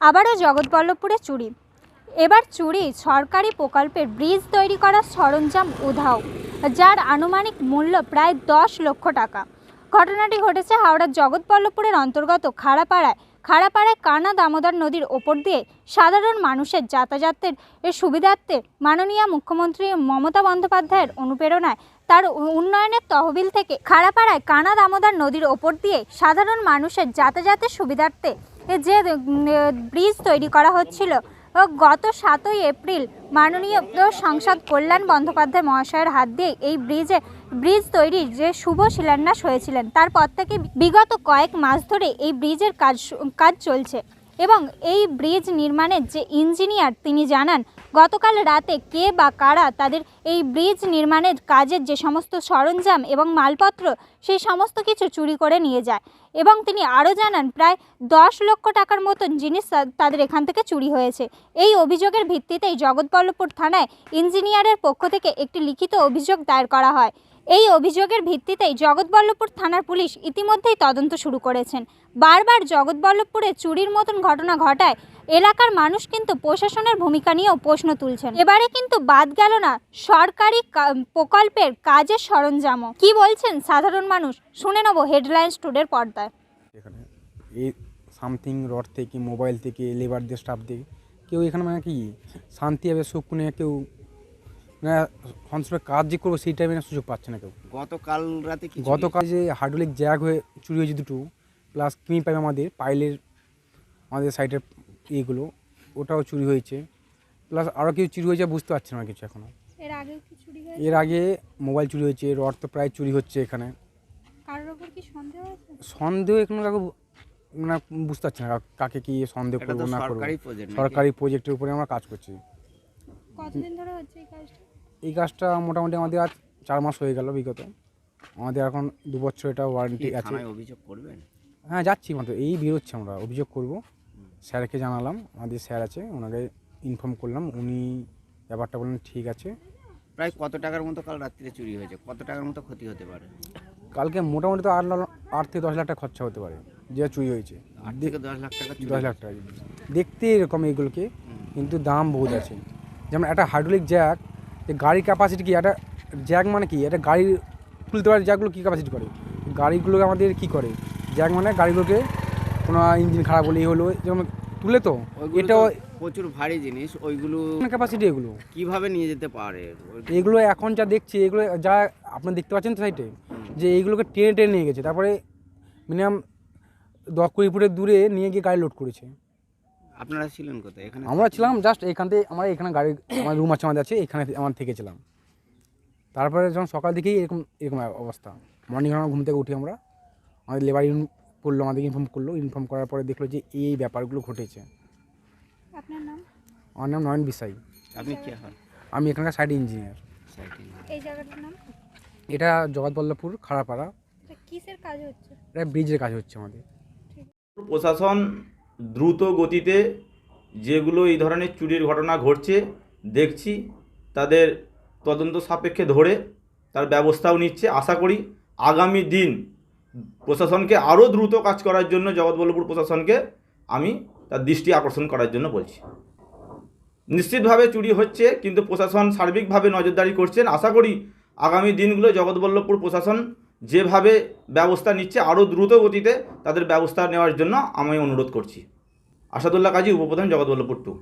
আবারও জগৎবল্লভপুরে চুরি। এবার চুরি সরকারি প্রকল্পের ব্রিজ তৈরি করার সরঞ্জাম উধাও, যার আনুমানিক মূল্য প্রায় দশ লক্ষ টাকা। ঘটনাটি ঘটেছে হাওড়ার জগৎবল্লভপুরের অন্তর্গত খাড়াপাড়ায়। খাড়াপাড়ায় কানা দামোদর নদীর ওপর দিয়ে সাধারণ মানুষের যাতায়াতের সুবিধার্থে মাননীয় মুখ্যমন্ত্রী মমতা বন্দ্যোপাধ্যায়ের অনুপ্রেরণায় তার উন্নয়নের তহবিল থেকে খাড়াপাড়ায় কানা দামোদর নদীর ওপর দিয়ে সাধারণ মানুষের যাতায়াতের সুবিধার্থে যে ব্রিজ তৈরি করা হচ্ছিল। গত সাতই এপ্রিল মাননীয় সংসদ কল্যাণ বন্দ্যোপাধ্যায় মহাশয়ের হাত দিয়ে এই ব্রিজে, ব্রিজ তৈরির যে শুভ শিলান্যাস হয়েছিলেন তারপর থেকে বিগত কয়েক মাস ধরে এই ব্রিজের কাজ কাজ চলছে। এবং এই ব্রিজ নির্মাণের যে ইঞ্জিনিয়ার তিনি জানান, গতকাল রাতে কে বা কারা তাদের এই ব্রিজ নির্মাণের কাজের যে সমস্ত সরঞ্জাম এবং মালপত্র, সেই সমস্ত কিছু চুরি করে নিয়ে যায়। এবং তিনি আরও জানান, প্রায় দশ লক্ষ টাকার মতন জিনিস তাদের এখান থেকে চুরি হয়েছে। এই অভিযোগের ভিত্তিতেই জগৎবল্লভপুর থানায় ইঞ্জিনিয়ারের পক্ষ থেকে একটি লিখিত অভিযোগ দায়ের করা হয়। এই অভিযোগের ভিত্তিতেই জগৎবল্লভপুর থানার পুলিশ ইতিমধ্যেই তদন্ত শুরু করেছেন। বারবার জগৎবল্লভপুরে চুরির মতন ঘটনা ঘটায় এলাকার মানুষ কিন্তু প্রশাসনের ভূমিকা নিয়েও প্রশ্ন তুলছেন। এবারে কিন্তু বাদ গেল না সরকারি প্রকল্পের কাজের সরঞ্জামও। কি বলছেন সাধারণ মানুষ? শুনে নেব হেডলাইন্স টুডের পর্দায়। এখানে এই সামথিং রড থেকে, মোবাইল থেকে লেবারদের স্টাফ দিয়ে কেউ এখানে মানে কি শান্তি হবে, সুখ কেউ মানে সন্ত্রাসের কাজ যে করব সেই টাইমে সুযোগ পাচ্ছে না কেউ। গতকাল রাতে কি গতকাল যে হাইড্রোলিক জ্যাগ হয়ে চুরি হয়েছে দুটো প্লাস কিমি পাইপ আমাদের পাইলের আমাদের সাইডের ইয়েগুলো ওটাও চুরি হয়েছে। প্লাস আরও কিছু চুরি হয়েছে বুঝতে পারছি না কিছু এখনও এর আগে কি চুরি হয়েছে? এর আগে মোবাইল চুরি হয়েছে রড তো প্রায় চুরি হচ্ছে এখানে। কারোর ওপর কি সন্দেহ আছে? সন্দেহ এখনও কাউকে বু- মানে বুঝতে পারছি না কাকে কি সন্দেহ করব না করব। সরকারি সরকারি প্রজেক্টের উপরে আমরা কাজ করছি। কতদিন ধরে হচ্ছে এই কাজটা? এই কাজটা মোটামুটি আমাদের আজ চার মাস হয়ে গেল বিগত। আমাদের এখন দু বছর এটা ওয়ারেন্টি আছে। অভিযোগ করবেন? হ্যাঁ যাচ্ছি মাত্র এই বেরোচ্ছি আমরা অভিযোগ করব। স্যারকে জানালাম আমাদের স্যার আছে ওনাকে ইনফর্ম করলাম উনি ব্যাপারটা বললেন ঠিক আছে। প্রায় কত টাকার মতো কাল রাত্রিরে চুরি হয়েছে? কত টাকার মতো ক্ষতি হতে পারে? কালকে মোটামুটি তো আট আট থেকে দশ লাখ টাকা খরচা হতে পারে যে চুরি হয়েছে। আট থেকে দশ লাখ টাকা দশ লাখ টাকা। দেখতে এরকম এগুলোকে কিন্তু দাম বহুত আছে। যেমন একটা হাইড্রোলিক জ্যাক যে গাড়ির ক্যাপাসিটি কি? একটা জ্যাক মানে কি? একটা গাড়ির খুলতে পারে জ্যাকগুলো কী ক্যাপাসিটি করে? গাড়িগুলোকে আমাদের কি করে? জ্যাক মানে গাড়িগুলোকে কোনো ইঞ্জিন খারাপ হলেই হলো যেমন তুলে তো এটাও প্রচুর ভারী জিনিস ওইগুলো ক্যাপাসিটি এগুলো? কীভাবে নিয়ে যেতে পারে? এগুলো এখন যা দেখছি এগুলো যা আপনি দেখতে পাচ্ছেন তো সাইডে যে এইগুলোকে টেনে টেনে নিয়ে গেছে। তারপরে মিনিমাম দশ কুড়ি ফুটের দূরে নিয়ে গিয়ে গাড়ি লোড করেছে। আপনারা ছিলেন কোথায়? এখানে আমরা ছিলাম জাস্ট এখান থেকে আমরা এখানে গাড়ি আমার রুম আছে আমাদের আছে এখানে আমার থেকেছিলাম তারপরে যখন সকাল দিকেই এরকম এরকম অবস্থা। মর্নিং আমরা ঘুম থেকে উঠি আমরা। আমাদের লেবার ইউন করল আমাদেরকে ইনফর্ম করল। ইনফর্ম করার পরে দেখল যে এই ব্যাপারগুলো ঘটেছে। আপনার নাম? আমার নাম নয়ন বিসাই আপনি কে হন? আমি এখানকার সাইড ইঞ্জিনিয়ার এই জায়গাটার নাম? এটা জগৎবল্লভপুর খাড়াপাড়া। কিসের কাজ হচ্ছে? এটা ব্রিজের কাজ হচ্ছে আমাদের। প্রশাসন দ্রুত গতিতে যেগুলো এই ধরনের চুরির ঘটনা ঘটছে, দেখছি, তাদের তদন্ত সাপেক্ষে ধরে তার ব্যবস্থাও নিচ্ছে। আশা করি আগামী দিন প্রশাসনকে আরও দ্রুত কাজ করার জন্য, জগৎবল্লভপুর প্রশাসনকে আমি তার দৃষ্টি আকর্ষণ করার জন্য বলছি। নিশ্চিতভাবে চুরি হচ্ছে, কিন্তু প্রশাসন সার্বিকভাবে নজরদারি করছেন। আশা করি আগামী দিনগুলো জগৎবল্লভপুর প্রশাসন যেভাবে ব্যবস্থা নিচ্ছে আরও দ্রুত গতিতে তাদের ব্যবস্থা নেওয়ার জন্য আমি অনুরোধ করছি। আসাদুল্লাহ কাজী, উপপ্রধান জগৎবল্লভপুর টু